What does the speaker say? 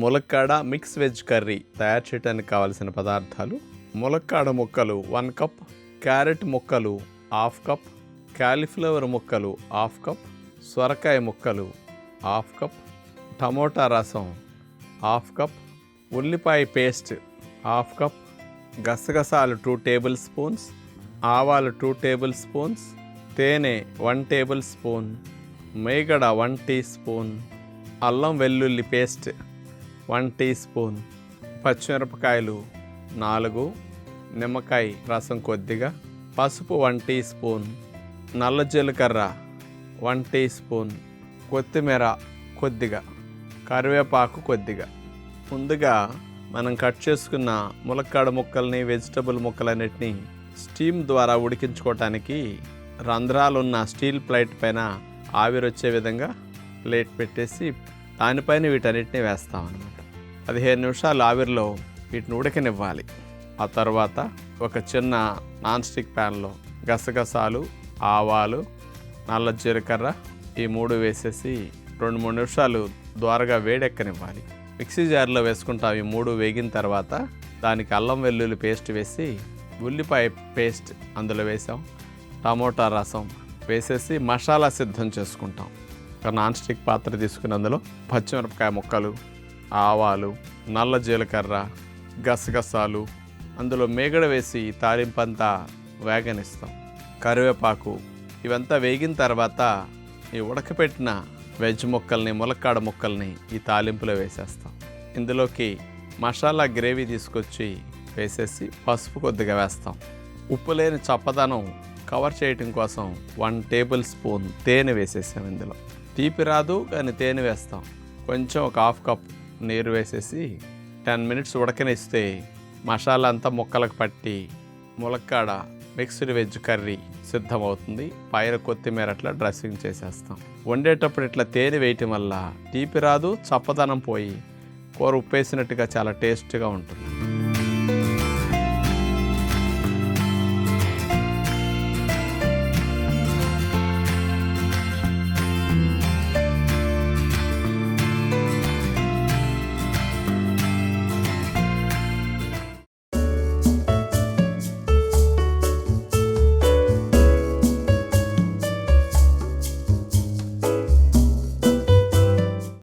ములక్కాడ mix veg curry తయారు చేయడానికి కావలసిన పదార్థాలు ములక్కాడ ముక్కలు వన్ కప్ క్యారెట్ ముక్కలు హాఫ్ కప్ క్యాలీఫ్లవర్ ముక్కలు హాఫ్ కప్ సొరకాయ ముక్కలు హాఫ్ కప్ టమోటా రసం హాఫ్ కప్ ఉల్లిపాయ పేస్ట్ హాఫ్ కప్ గసగసాలు టూ టేబుల్ స్పూన్స్ ఆవాలు టూ టేబుల్ స్పూన్స్ తేనె వన్ టేబుల్ స్పూన్ మేగడ వన్ టీ స్పూన్ అల్లం వెల్లుల్లి పేస్ట్ వన్ టీ స్పూన్ పచ్చిమిరపకాయలు నాలుగు నిమ్మకాయ రసం కొద్దిగా పసుపు వన్ టీ స్పూన్ నల్ల జీలకర్ర వన్ టీ స్పూన్ కొత్తిమీర కొద్దిగా కరివేపాకు కొద్దిగా. ముందుగా మనం కట్ చేసుకున్న ములక్కాడ ముక్కల్ని వెజిటబుల్ ముక్కలన్నిటిని స్టీమ్ ద్వారా ఉడికించుకోవటానికి రంధ్రాలున్న స్టీల్ ప్లేట్ పైన ఆవిరొచ్చే విధంగా ప్లేట్ పెట్టేసి దానిపైన వీటన్నిటిని వేస్తాం అనమాట పదిహేను నిమిషాలు ఆవిరిలో వీటిని ఉడకనివ్వాలి. ఆ తర్వాత ఒక చిన్న నాన్ స్టిక్ ప్యాన్లో గసగసాలు ఆవాలు నల్ల జీలకర్ర ఈ మూడు వేసేసి రెండు మూడు నిమిషాలు ద్వారగా వేడెక్కనివ్వాలి. మిక్సీ జార్లో వేసుకుంటాం ఈ మూడు వేగిన తర్వాత దానికి అల్లం వెల్లుల్లి పేస్ట్ వేసి ఉల్లిపాయ పేస్ట్ అందులో వేసాం. టమోటా రసం వేసేసి మసాలా సిద్ధం చేసుకుంటాం. ఒక నాన్ స్టిక్ పాత్ర తీసుకుని అందులో పచ్చిమిరపకాయ ముక్కలు ఆవాలు నల్ల జీలకర్ర గసగసాలు అందులో మేగడ వేసి తాలింపంతా వేగనిస్తాం. కరివేపాకు ఇవంతా వేగిన తర్వాత ఈ ఉడకపెట్టిన వెజ్ ముక్కల్ని ములక్కాడ ముక్కల్ని ఈ తాలింపులో వేసేస్తాం. ఇందులోకి మసాలా గ్రేవీ తీసుకొచ్చి వేసేసి పసుపు కొద్దిగా వేస్తాం. ఉప్పు లేని చప్పదనం కవర్ చేయటం కోసం వన్ టేబుల్ స్పూన్ తేనె వేసేసాం ఇందులో. తీపి రాదు కానీ తేనె వేస్తాం. కొంచెం ఒక హాఫ్ కప్ నీరు వేసేసి టెన్ మినిట్స్ ఉడకనిస్తే మసాలా అంతా ముక్కలకు పట్టి ములక్కాడ మిక్స్డ్ వెజ్ కర్రీ సిద్ధమవుతుంది. పైన కొత్తిమీర అట్లా డ్రెస్సింగ్ చేసేస్తాం. వండేటప్పుడు ఇట్లా తేనె వేయటం వల్ల తీపి రాదు చప్పదనం పోయి కూర ఉప్పేసినట్టుగా చాలా టేస్ట్గా ఉంటుంది.